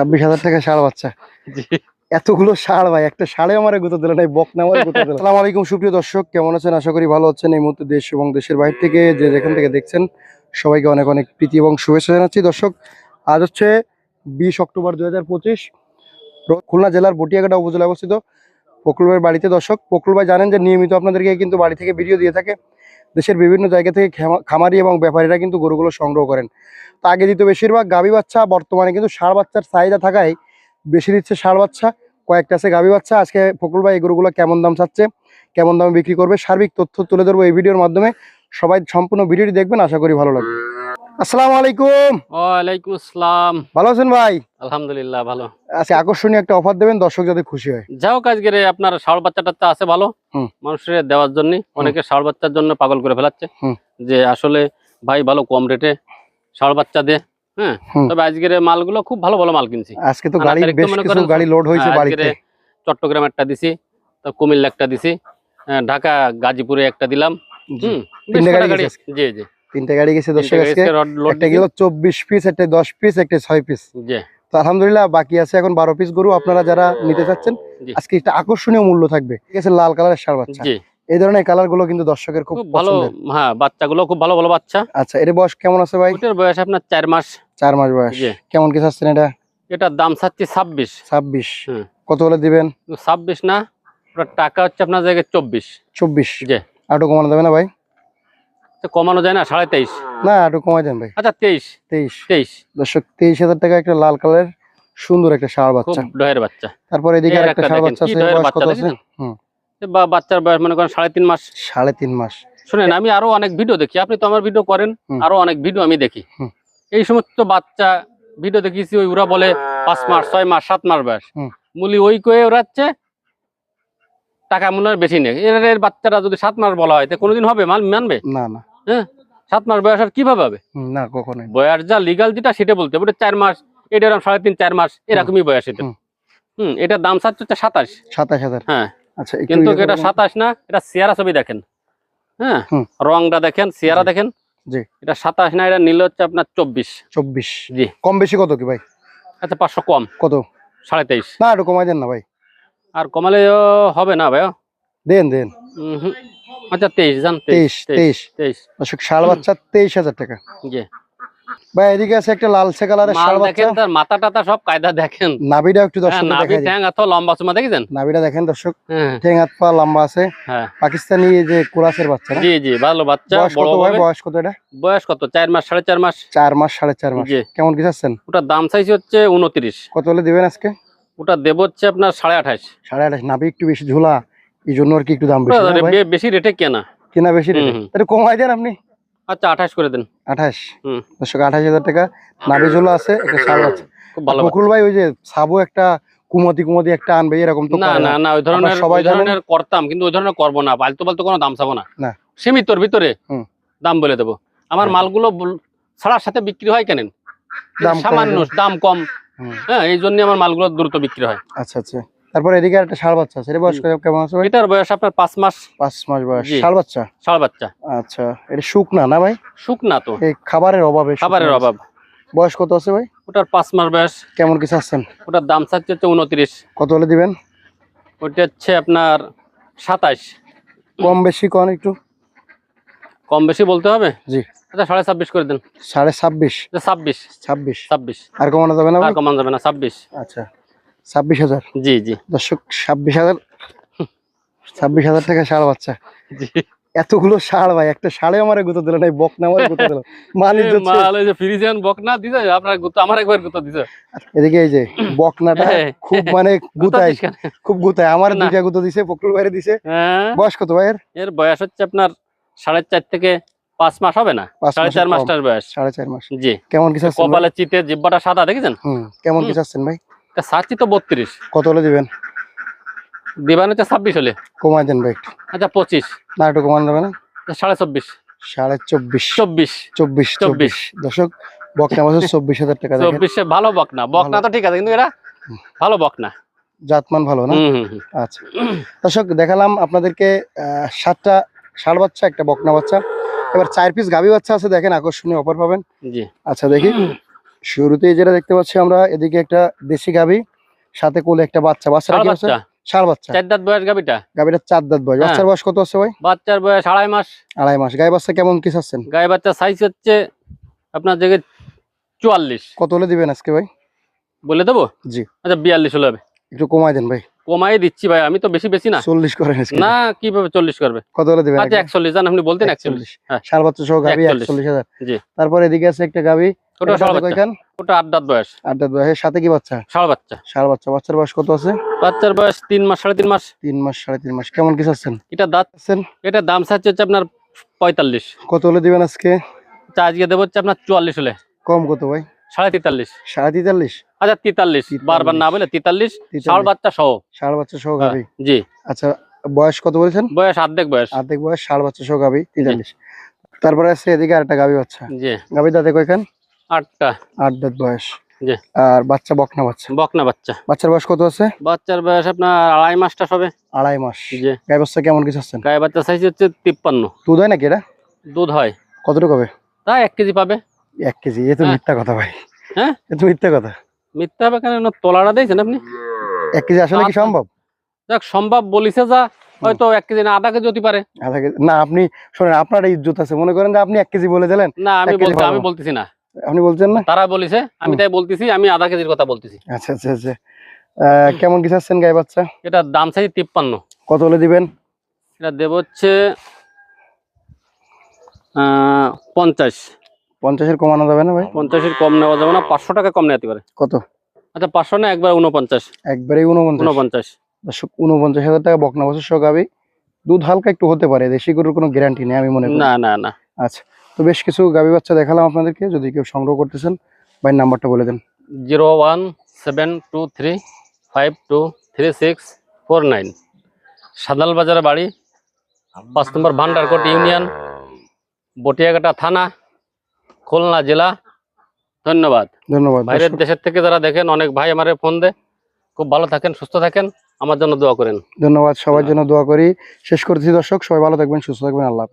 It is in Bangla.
ছাব্বিশ হাজার টাকা ষাড় বাচ্চা। এতগুলো ষাড় ভাই একটা ষাড়ে আমার গুঁতো দিল না বক না আমার গুঁতো দিল। আসসালামু আলাইকুম সুপ্রিয় দর্শক কেমন আছেন? আশা করি ভালো আছেন। এই মুহূর্তে দেশ এবং দেশের বাইরে থেকে যে যেখান থেকে দেখছেন সবাইকে অনেক অনেক প্রীতি এবং শুভেচ্ছা জানাচ্ছি। দর্শক আজ হচ্ছে বিশ অক্টোবর দুই হাজার পঁচিশ খুলনা জেলার বটিয়াঘাটা উপজেলায় অবস্থিত। ভাইয়ের বাড়িতে দর্শক ভাই জানেন যে নিয়মিত আপনাদেরকে কিন্তু বাড়ি থেকে ভিডিও দিয়ে থাকে। দেশের বিভিন্ন জায়গা থেকে খামা- খামারি এবং ব্যাপারীরা কিন্তু গরুগুলো সংগ্রহ করেন। তো আগে দিত বেশিরভাগ গাভী বাচ্চা, বর্তমানে কিন্তু ষাঁড় বাচ্চার চাহিদা থাকায় বেশি দিচ্ছে ষাঁড় বাচ্চা। কয়েকটা আছে গাভী বাচ্চা। আজকে ফকুল ভাই এই গরুগুলো কেমন দাম চাচ্ছে, কেমন দামে বিক্রি করবে, সার্বিক তথ্য তুলে ধরবো এই ভিডিওর মাধ্যমে। সবাই সম্পূর্ণ ভিডিওটি দেখবেন, আশা করি ভালো লাগবে। আসসালামু আলাইকুম। ওয়ালাইকুম আসসালাম। ভালো আছেন ভাই? আলহামদুলিল্লাহ ভালো। আজকে আকর্ষণীয় একটা অফার দেবেন দর্শক যাতে খুশি হয়। যাও আজকে আপনার ষাড় বাচ্চাটা তো আছে ভালো। মানুষের দেওয়ার জন্য অনেকে ষাড় বাচ্চার জন্য পাগল করে ফেলাচ্ছে। যে আসলে ভাই ভালো কম রেটে ষাড় বাচ্চা দে হ্যাঁ। তবে আজকের মালগুলো খুব ভালো ভালো মাল কিনছি। আজকে তো গাড়ি বেশ কিছু গাড়ি লোড হয়েছে হ্যাঁ, বাড়িতে। চট্টগ্রাম একটা দিছি তো কুমিল্লা একটা দিছি হ্যাঁ, ঢাকা গাজীপুরে একটা দিলাম। হুম জি জি। তিনটে গাড়ি গেছে দর্শক আজকে। একটা গেল চব্বিশ পিস একটা দশ পিস একটা ছয় পিস তো আলহামদুলিল্লাহ বাকি আছে এখন বারো পিস গরু। আপনারা যারা নিতে চাচ্ছেন আজকে একটা আকর্ষণীয় মূল্য থাকবে। ঠিক আছে লাল কালারের সার বাচ্চা। এই ধরনের কালারগুলো কিন্তু দর্শকের খুব ভালো হ্যাঁ বাচ্চাগুলো খুব ভালো ভালো বাচ্চা। আচ্ছা এর বয়স কেমন আছে ভাই? ওটার বয়স আপনার চার মাস। চার মাস বয়স। কেমন কি চাচ্ছেন এটা? এটার দাম চাচ্ছি ছাব্বিশ। ছাব্বিশ। হুম। কত হলে দিবেন? ছাব্বিশ না টাকা হচ্ছে আপনার জায়গায় চব্বিশ। চব্বিশ। আটু কমানো যাবে না ভাই? কমানো যায় না? সাড়ে তেইশ। না আটু কমাই দেন ভাই। আচ্ছা তেইশ। তেইশ। তেইশ। দর্শক তেইশ হাজার টাকা একটা লাল কালারের সুন্দর একটা ষাঁড় বাচ্চা। ডয়ের বাচ্চা। তারপর এদিকে একটা একটা ষাঁড় বাচ্চা আছে বয়স বাচ্চা কত আছে। হুম। বা বাচ্চার বয়স মনে করেন সাড়ে তিন মাস। সাড়ে তিন মাস। শুনেন আমি আরও অনেক ভিডিও দেখি। আপনি তো আমার ভিডিও করেন আরও অনেক ভিডিও আমি দেখি। এই সমস্ত বাচ্চা ভিডিও দেখিছি ওই ওরা বলে পাঁচ মাস ছয় মাস সাত মাস বয়স। মুলি ওই কয়ে ওরাচ্ছে টাকা মনে হয় বেশি নেই। এর এর বাচ্চাটা যদি সাত মাস বলা হয় তো কোনোদিন হবে? মাল মানবে? না না। সাত মাস বয়স আর কীভাবে হবে? না কখনোই বয়স যা লিগাল যেটা সেটা বলতে হবে। চার মাস এটা এরকম সাড়ে তিন চার মাস এরকমই বয়স এটা। হুম। এটার দাম চাচ্ছে হচ্ছে সাতাশ। সাতাশ হাজার। হ্যাঁ। আচ্ছা কিন্তু ইয়ে এটা সাতাশ না এটা সিয়ারা ছবি দেখেন। হ্যাঁ রংটা দেখেন সিয়ারা দেখেন। জি। এটা সাতাশ না এটা নিল হচ্ছে আপনার চব্বিশ। চব্বিশ। জি। কম বেশি কত কি ভাই? আচ্ছা পাঁচশো কম। কত? সাড়ে তেইশ। না একটু কমাই দেন না ভাই। আর কমালে হবে না ভাই দেন দেন। আচ্ছা তেইশ জান তেইশ তেইশ তেইশ দর্শক ষাড় বাচ্চা তেইশ হাজার টাকা। জি। ভাই এদিকে আছে একটা লালচে কালারের বাচ্চা। দেখেন তার মাথা টাতা সব কায়দা দেখেন। নাভিটা একটু হ্যাঁ দর্শক নাভি ঠ্যাং লম্বা চুমা দেখেছেন? নাভিটা দেখেন দর্শক। হ্যাঁ। হাত পা লম্বা আছে। হ্যাঁ। পাকিস্তানি এই যে কোরাসের বাচ্চা না? জি জি ভালো বাচ্চা বয়স বড় ভাই? বয়স কত এটা? বয়স কত? চার মাস সাড়ে চার মাস। চার মাস সাড়ে চার মাস। কেমন কি চাচ্ছেন? ওটার দাম চাইছি হচ্ছে উনত্রিশ কত হলে দিবেন আজকে? ওটা দেব হচ্ছে আপনার সাড়ে আঠাশ। সাড়ে আঠাশ। নাভি একটু বেশি ঝোলা। এই জন্য আর কি একটু দাম বেশি রেটে কেনা। কিনা বেশি হুম। কমাই দেন আপনি। আচ্ছা আঠাশ করে দেন। আঠাশ? দর্শক আঠাশ হাজার টাকা। আছে একটা খুব ভালো বকুল ভাই ওই যে সাবু একটা কুমতি কুমতি একটা আনবে এরকম তো না না না। ওই ধরনের সবাই ধরনের করতাম কিন্তু ওই ধরনের করব না। পালতু পালতু কোনো দাম চাবো না। সীমিতর ভিতরে দাম বলে দেবো। আমার। মালগুলো ছাড়ার সাথে বিক্রি হয় কেন দাম কম। সামান্য দাম কম। হ্যাঁ এই জন্য আমার মালগুলো দ্রুত বিক্রি হয়। আচ্ছা আচ্ছা। তারপর এদিকে একটা ষাড় বাচ্চা আছে। এর বয়স কত- কেমন আছে এটার বয়স আপনার পাঁচ মাস। পাঁচ মাস বয়স। ষাড় বাচ্চা? ষাড় বাচ্চা। আচ্ছা এটা শুকনা না ভাই? শুকনা তো। এই খাবারের অভাবে খাবারের অভাব। বয়স কত আছে ভাই? ওটার পাঁচ মাস বয়স। কেমন কিছু আছেন ওটার দাম চাচ্ছে হচ্ছে উনত্রিশ। কত হলে দিবেন? ওইটা হচ্ছে আপনার সাতাশ। কম বেশি কন একটু? কম বেশি বলতে হবে? জি। আচ্ছা সাড়ে ছাব্বিশ করে দেন। সাড়ে ছাব্বিশ। আচ্ছা, ছাব্বিশ। ছাব্বিশ। ছাব্বিশ। আর কমানো যাবে না আর কমানো যাবে না ছাব্বিশ। আচ্ছা। ছাব্বিশ হাজার। জি জি। দর্শক ছাব্বিশ হাজার ছাব্বিশ হাজার টাকা ষাড় বাচ্চা। এতগুলো ষাড় ভাই একটা ষাড়ে আমার গুঁতো দিল না বক না আমার গুঁতো দিল। মাল যে ফ্রিজিয়ান দিছে আপনার গুতো আমার একবার গুতো দিছে। এদিকে এই যে বকনাটা হ্যাঁ। খুব মানে গুতো গুতায় খুব গুতায়। আমার। দুইটা গুঁতো দিছে ফকরুল বাইরে দিছে। হ্যাঁ। বয়স কত ভাইয়ের? এর বয়স হচ্ছে আপনার সাড়ে চার থেকে পাঁচ মাস হবে না? সাড়ে চার। মাসটার বয়স। সাড়ে চার মাস। জি। কেমন কিছু? কপালে চিতে জিব্বাটা সাদা দেখেছেন? কেমন। কিছু আছেন ভাই? সাচ্ছি তো বত্রিশ। কত হলে দিবেন? দিবান হচ্ছে ছাব্বিশ হলে। কমাই দেন ভাই একটু। আচ্ছা পঁচিশ। না একটু কমানো যাবে না? সাড়ে চব্বিশ। সাড়ে চব্বিশ। চব্বিশ। চব্বিশ চব্বিশ। দর্শক বকনা বছর চব্বিশ হাজার টাকা চব্বিশে ভালো বকনা। বকনা তো ঠিক আছে কিন্তু এরা ভালো বকনা। জাতমান ভালো না। আচ্ছা। দর্শক দেখালাম আপনাদেরকে সাতটা ষাট বাচ্চা একটা বকনা বাচ্চা। এবার চার পিস গাভী বাচ্চা আছে দেখেন আকর্ষণীয় অফার পাবেন। জি। আচ্ছা দেখি। শুরুতেই যেটা দেখতে পাচ্ছি আমরা এদিকে একটা দেশি গাবি সাথে কোলে একটা বাচ্চা। বাচ্চাটা কি আছে বাচ্চা? বাচ্চা। চার দাঁত বয়স গাবিটা গাবিটার চার দাঁত বয়স। হ্যাঁ। বাচ্চার বয়স কত আছে ভাই? বাচ্চার বয়স আড়াই মাস। আড়াই মাস। গায়ে বাচ্চা কেমন কি চাচ্ছেন? গায়ে বাচ্চা সাইজ হচ্ছে আপনার জায়গায় চুয়াল্লিশ। কত হলে দিবেন আজকে ভাই? বলে দেবো? জি। আচ্ছা বিয়াল্লিশ হলে হবে। একটু কমাই দেন ভাই। কমাই দিচ্ছি ভাই আমি তো বেশি বেশি না। চল্লিশ করেন। না কীভাবে চল্লিশ করবে? কত হলে দিবেন আচ্ছা একচল্লিশ জান আপনি বলতেন একচল্লিশ। ষাড় বাচ্চা সহ গাবি 41 একচল্লিশ হাজার। জি। তারপর এদিকে আছে একটা গাবি বাচ্চা। ওটা আট দাঁত বয়স। আট দাঁত বয়সের সাথে কি বাচ্চা? ষাড় বাচ্চা। ষাড় বাচ্চা। বাচ্চার বয়স কত আছে? বাচ্চার বয়স তিন মাস সাড়ে তিন মাস। তিন মাস সাড়ে তিন মাস। কেমন কি চাচ্ছেন এটা দাঁত এটা দাম চাচ্ছে হচ্ছে আপনার পঁয়তাল্লিশ। কত হলে দিবেন আজকে? তা আজকে দেবো হচ্ছে আপনার চুয়াল্লিশ হলে। কম কত ভাই? সাড়ে তেতাল্লিশ। সাড়ে তেতাল্লিশ? আচ্ছা তেতাল্লিশ। বারবার না বলে তেতাল্লিশ। ষাড় বাচ্চা সহ। ষাড় বাচ্চা সহ হ্যাঁ, গাবি জি। আচ্ছা বয়স কত বলেছেন? বয়স অর্ধেক বয়স। আর্ধেক বয়স ষাড় বাচ্চা সহ গাবি তেতাল্লিশ। তারপরে আছে এদিকে আরেকটা গাবি বাচ্চা। জি। গাবি দাঁতে কয়খান আটটা। আট দাঁত বয়স। জি। আর বাচ্চা বকনা বাচ্চা? বকনা বাচ্চা। বাচ্চার বয়স কত আছে? বাচ্চার বয়স আপনার আড়াই মাসটা সবে আড়াই মাস। জি। গাই বাচ্চা কেমন কিছু আছেন গায়ে বাচ্চা সাইজ হচ্ছে তিপ্পান্ন। দুধ হয় নাকি এটা? দুধ কতটুকু হবে? তা এক কেজি পাবে। এক কেজি। এ তো। মিথ্যা কথা ভাই। হ্যাঁ? এ তো মিথ্যা কথা। মিথ্যা হবে কেন? তোলাটা দিয়েছেন আপনি? এক কেজি আসলে কি আচ্ছা। সম্ভব? দেখ সম্ভব বলিছে যা। হয়তো এক কেজি না আধা কেজি হতে পারে। আধা কেজি না আপনি শোনেন আপনার ইজ্জত আছে। মনে করেন যে আপনি এক কেজি বলে দিলেন। না আমি বলতে আমি বলতেছি না। আপনি বলছেন না? তারা বলিছে আমি তাই বলতেছি আমি আধা কেজির কথা বলতেছি। আচ্ছা আচ্ছা আচ্ছা। কেমন আছেন গাই বাচ্চা? এটা দাম চাই তিপ্পান্ন। কত হলে দিবেন? এটা দেব হচ্ছে পঞ্চাশ। পঞ্চাশের কমানো যাবে না ভাই? পঞ্চাশের কম নেওয়া যাবে না পাঁচশো টাকা কম নেওয়া পারে। কত? আচ্ছা পাঁচশো না একবার উনপঞ্চাশ একবারে উনপঞ্চাশ উনপঞ্চাশ হাজার টাকা বকনা বছর সহ গাবি। দুধ হালকা একটু হতে পারে দেশি গরুর কোনো গ্যারান্টি নেই আমি মনে করি। না না না। আচ্ছা। তো বেশ কিছু গাভী বাচ্চা দেখালাম আপনাদেরকে যদি কেউ সংগ্রহ করতেছেন ভাই নাম্বারটা বলে দেন। Zero one seven two three five two three six four nine. সাদাল বাজারে বাড়ি পাঁচ নম্বর ভান্ডারকোট ইউনিয়ন বটিয়াঘাটা থানা খুলনা জেলা। ধন্যবাদ। ধন্যবাদ। বাইরের দেশের থেকে যারা দেখেন অনেক ভাই আমারে ফোন দে খুব ভালো থাকেন সুস্থ থাকেন আমার জন্য দোয়া করেন। ধন্যবাদ সবার জন্য দোয়া করি। শেষ করতেছি দর্শক সবাই ভালো থাকবেন সুস্থ থাকবেন আল্লাহ।